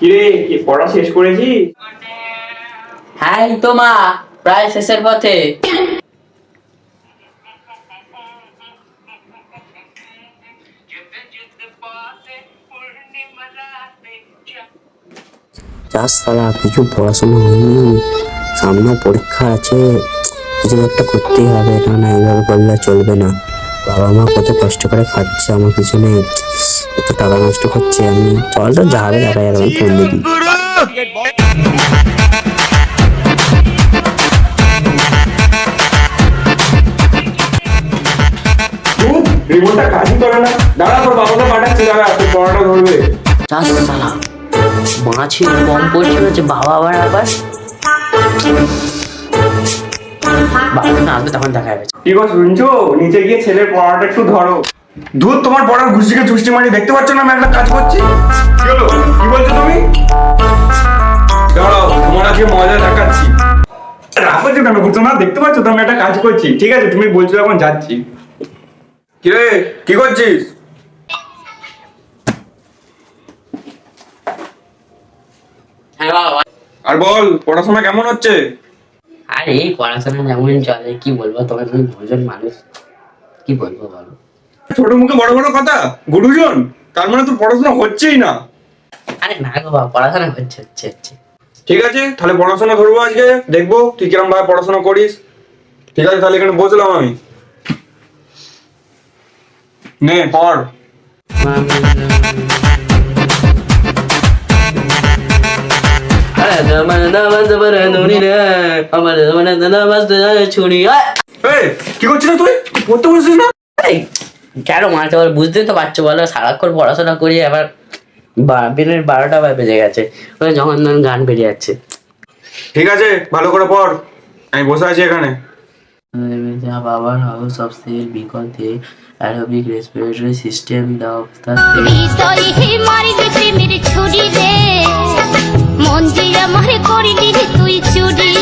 কিরে কি পড়া শেষ করেছি? হ্যাঁ তো মা প্রায় শেষের পথে। যাস সালা কিছু পড়াশোনা হয়নি। সামনে পরীক্ষা আছে কিছু একটা করতেই হবে না না এইভাবে করলে চলবে না। বাবা মা কত কষ্ট করে খাচ্ছে আমার পিছনে এত টাকা নষ্ট করছে আমি চল তো যা হবে দেখা যাবে আমি ফোন দিবি। রিমোটটা কাজই করে না। দাঁড়া তোর বাবাকে পাঠাচ্ছি দাঁড়া তোর পড়াটা ধরবে। যাস সালা মা ছিল কম পড়ছিল যে বাবা আবার আবার। বাবা যখন আসবে তখন দেখা যাবে কি গো শুনছো? নিচে গিয়ে ছেলের পড়াটা একটু ধরো। ধুর তোমার পড়ার ঘুষিকে ঝুষ্টি মারি দেখতে পাচ্ছ না আমি একটা কাজ করছি? কি হলো? কি বলছো তুমি? দাঁড়াও তোমার আজকে মজা দেখাচ্ছি। রাখো যে কেন? বুঝছ না? দেখতে পাচ্ছ তো আমি একটা কাজ করছি। ঠিক আছে তুমি বলছো এখন যাচ্ছি। কিরে কি করছিস? হ্যাঁ আর বল পড়াশোনা কেমন হচ্ছে? আর এই পড়াশোনা যেমন চলে কি বলব? তোমার তুমি ভোজন মানুষ কি বলব বলো? ছোট মুখে বড় বড় কথা? গুরুজন? তার মানে তোর পড়াশোনা হচ্ছেই না। আরে না গো বাবা পড়াশোনা হচ্ছে হচ্ছে হচ্ছে। ঠিক আছে তাহলে পড়াশোনা ধরবো আজকে দেখব তুই কিরম ভাবে পড়াশোনা করিস। ঠিক আছে তাহলে এখানে বসলাম আমি। নে পড়। এই কি করছিস তুই? পড়তে বসছিস না? কেন মারতে বল? বুঝতেই তো পারছ বলো সারাক্ষণ পড়াশোনা করি আবার বা- দিনের বারোটা বেজে গেছে। ওই যখন তখন গান বেরিয়ে যাচ্ছে। ঠিক আছে ভালো করে পড়। আমি বসে আছি এখানে। বাবার house of cell because they aerobic respiratory system দা। অফ মন যে আমার করিলি রে তুই চুরি।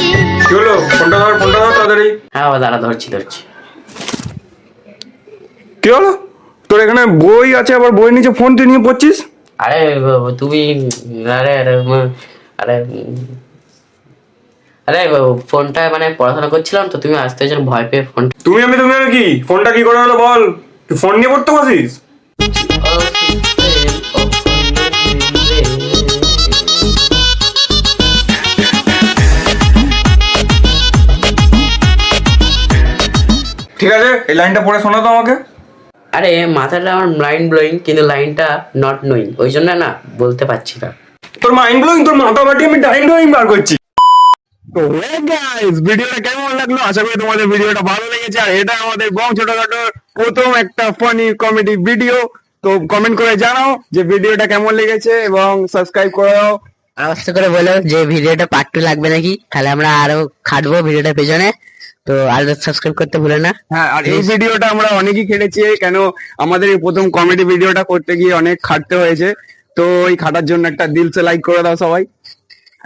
কি হলো? ফোনটা ধর ফোনটা ধর তাড়াতাড়ি। হ্যাঁ বাবা দাঁড়া ধরছি ধরছি। কি হলো? তোর এখানে বই আছে আবার বই নিচে ফোন তুই নিয়ে পড়ছিস? আরে বাবা, তুমি আরে আরে আরে উম, আরে বাবা, ফোনটা মানে পড়াশোনা করছিলাম তো তুমি আসতে যেন ভয় পেয়ে ফোন তুমি আমি তুমি আমি কি? ফোনটা কি করে হলো বল? তুই ফোন নিয়ে পড়তে বসিস? ঠিক আছে? এই লাইনটা পড়ে শোনা তো আমাকে। আরে মাথাটা আমার মাইন্ড ব্লোয়িং কিন্তু লাইনটা নট নোয়িং ওই জন্য না বলতে পারছি না। তোর মাইন্ড ব্লোয়িং তোর মাথা বাটি আমি টাইম ব্লোয়িং বার করছি। তো গাইস ভিডিওটা কেমন লাগল? আশা করি তোমাদের ভিডিওটা ভালো লেগেছে। আর এটা আমাদের বং ছোটখাটো প্রথম একটা ফানি কমেডি ভিডিও তো কমেন্ট করে জানাও যে ভিডিওটা কেমন লেগেছে এবং সাবস্ক্রাইব করে দাও আস্তে করে বলো যে ভিডিওটা পার্ট টু লাগবে নাকি? তাহলে আমরা আরও খাটবো ভিডিওটা পেছনে। তো আর সাবস্ক্রাইব করতে ভুলে না। হ্যাঁ আর এই ভিডিওটা আমরা অনেকেই খেটেছি কেন আমাদের এই প্রথম কমেডি ভিডিওটা করতে গিয়ে অনেক খাটতে হয়েছে। তো এই খাটার জন্য একটা দিলসে লাইক করে দাও সবাই।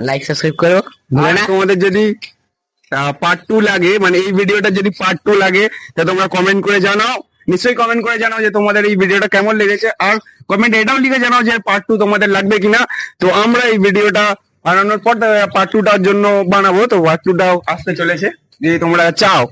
লাইক সাবস্ক্রাইব করো ভুলে না। তোমাদের যদি পার্ট টু লাগে মানে এই ভিডিওটা যদি পার্ট টু লাগে তা তোমরা কমেন্ট করে জানাও। নিশ্চয়ই কমেন্ট করে জানাও যে তোমাদের এই ভিডিওটা কেমন লেগেছে আর কমেন্ট এটাও লিখে জানাও যে পার্ট টু তোমাদের লাগবে কিনা। তো আমরা এই ভিডিওটা বানানোর পর পার্ট টুটার জন্য বানাবো। তো পার্ট টুটাও আসতে চলেছে। Jadi kamu dah kacau.